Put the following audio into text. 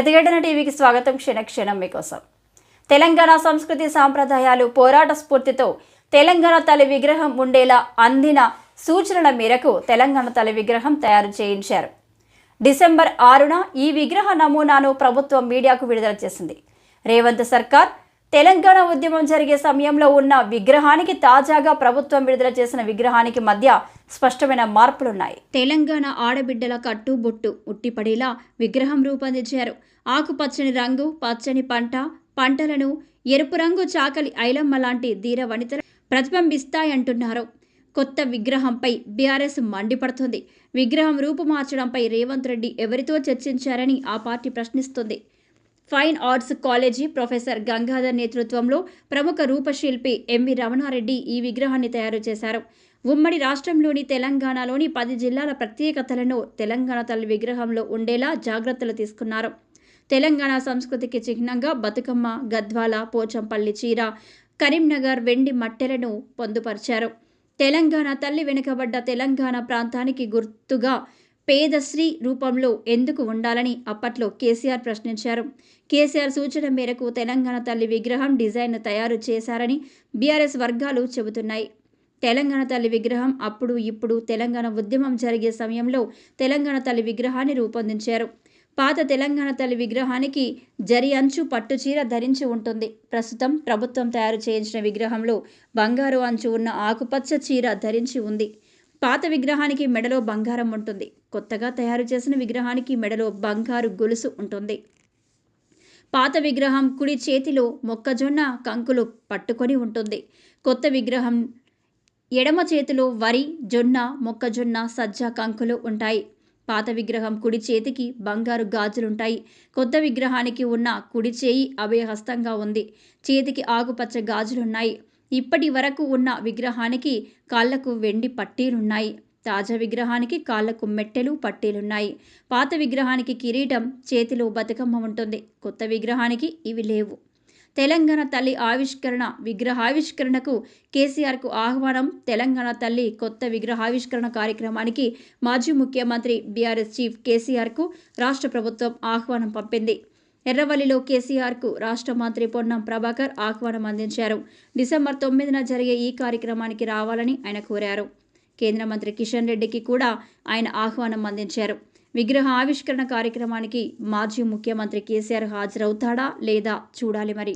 ప్రతిఘటన టీవీకి స్వాగతం క్షణక్షణం మీకోసం. తెలంగాణ సంస్కృతి సాంప్రదాయాలు పోరాట స్ఫూర్తితో తెలంగాణ తల్లి విగ్రహం ఉండేలా అందిన సూచనల మేరకు తెలంగాణ తల్లి విగ్రహం తయారు చేయించారు. డిసెంబర్ ఆరున ఈ విగ్రహ నమూనాను ప్రభుత్వం మీడియాకు విడుదల చేసింది. రేవంత్ సర్కార్ తెలంగాణ ఉద్యమం జరిగే సమయంలో ఉన్న విగ్రహానికి తాజాగా ప్రభుత్వం విడుదల చేసిన విగ్రహానికి మధ్య స్పష్టమైన మార్పులున్నాయి. తెలంగాణ ఆడబిడ్డల కట్టు బొట్టు ఉట్టిపడేలా విగ్రహం రూపొందించారు. ఆకుపచ్చని రంగు పచ్చని పంట పంటలను ఎరుపు రంగు చాకలి ఐలమ్మ లాంటి ధీర వనితలు ప్రతిబింబిస్తాయంటున్నారు. కొత్త విగ్రహంపై బీఆర్ఎస్ మండిపడుతుంది. విగ్రహం రూపుమార్చడంపై రేవంత్ రెడ్డి ఎవరితో చర్చించారని ఆ party ప్రశ్నిస్తుంది. Fine arts college professor Gangadhar నేతృత్వంలో ప్రముఖ రూపశిల్పి ఎంవి రమణారెడ్డి ఈ విగ్రహాన్ని తయారు చేశారు. ఉమ్మడి రాష్ట్రంలోని తెలంగాణలోని పది జిల్లాల ప్రత్యేకతలను తెలంగాణ తల్లి విగ్రహంలో ఉండేలా జాగ్రత్తలు తీసుకున్నారు. తెలంగాణ సంస్కృతికి చిహ్నంగా బతుకమ్మ గద్వాల పోచంపల్లి చీర కరీంనగర్ వెండి మట్టెలను పొందుపరిచారు. తెలంగాణ తల్లి వెనుకబడ్డ తెలంగాణ ప్రాంతానికి గుర్తుగా పేదశ్రీ రూపంలో ఎందుకు ఉండాలని అప్పట్లో కేసీఆర్ ప్రశ్నించారు. కేసీఆర్ సూచన మేరకు తెలంగాణ తల్లి విగ్రహం డిజైన్ను తయారు చేశారని బీఆర్ఎస్ వర్గాలు చెబుతున్నాయి. తెలంగాణ తల్లి విగ్రహం అప్పుడు ఇప్పుడు తెలంగాణ ఉద్యమం జరిగే సమయంలో తెలంగాణ తల్లి విగ్రహాన్ని రూపొందించారు. పాత తెలంగాణ తల్లి విగ్రహానికి జరి అంచు పట్టుచీర ధరించి ఉంటుంది. ప్రస్తుతం ప్రభుత్వం తయారు చేయించిన విగ్రహంలో బంగారు అంచు ఉన్న ఆకుపచ్చ చీర ధరించి ఉంది. పాత విగ్రహానికి మెడలో బంగారం ఉంటుంది. కొత్తగా తయారు చేసిన విగ్రహానికి మెడలో బంగారు గొలుసు ఉంటుంది. పాత విగ్రహం కుడి చేతిలో మొక్కజొన్న కంకులు పట్టుకొని ఉంటుంది. కొత్త విగ్రహం ఎడమ చేతిలో వరి జొన్న మొక్కజొన్న సజ్జ కంకులు ఉంటాయి. పాత విగ్రహం కుడి చేతికి బంగారు గాజులుంటాయి. కొత్త విగ్రహానికి ఉన్న కుడి చేయి అభయహస్తంగా ఉంది. చేతికి ఆకుపచ్చ గాజులున్నాయి. ఇప్పటి వరకు ఉన్న విగ్రహానికి కాళ్ళకు వెండి పట్టీలున్నాయి. తాజా విగ్రహానికి కాళ్ళకు మెట్టెలు పట్టీలున్నాయి. పాత విగ్రహానికి కిరీటం చేతిలో బతుకమ్మ ఉంటుంది. కొత్త విగ్రహానికి ఇవి లేవు. తెలంగాణ తల్లి ఆవిష్కరణ విగ్రహావిష్కరణకు కేసీఆర్కు ఆహ్వానం. తెలంగాణ తల్లి కొత్త విగ్రహావిష్కరణ కార్యక్రమానికి మాజీ ముఖ్యమంత్రి బీఆర్ఎస్ చీఫ్ కేసీఆర్కు రాష్ట్ర ప్రభుత్వం ఆహ్వానం పంపింది. ఎర్రవల్లిలో కేసీఆర్కు రాష్ట్ర మంత్రి పొన్నం ప్రభాకర్ ఆహ్వానం అందించారు. డిసెంబర్ తొమ్మిదిన జరిగే ఈ కార్యక్రమానికి రావాలని ఆయన కోరారు. కేంద్ర మంత్రి కిషన్ రెడ్డికి కూడా ఆయన ఆహ్వానం అందించారు. విగ్రహ ఆవిష్కరణ కార్యక్రమానికి మాజీ ముఖ్యమంత్రి కేసీఆర్ హాజరవుతాడా లేదా చూడాలి మరి.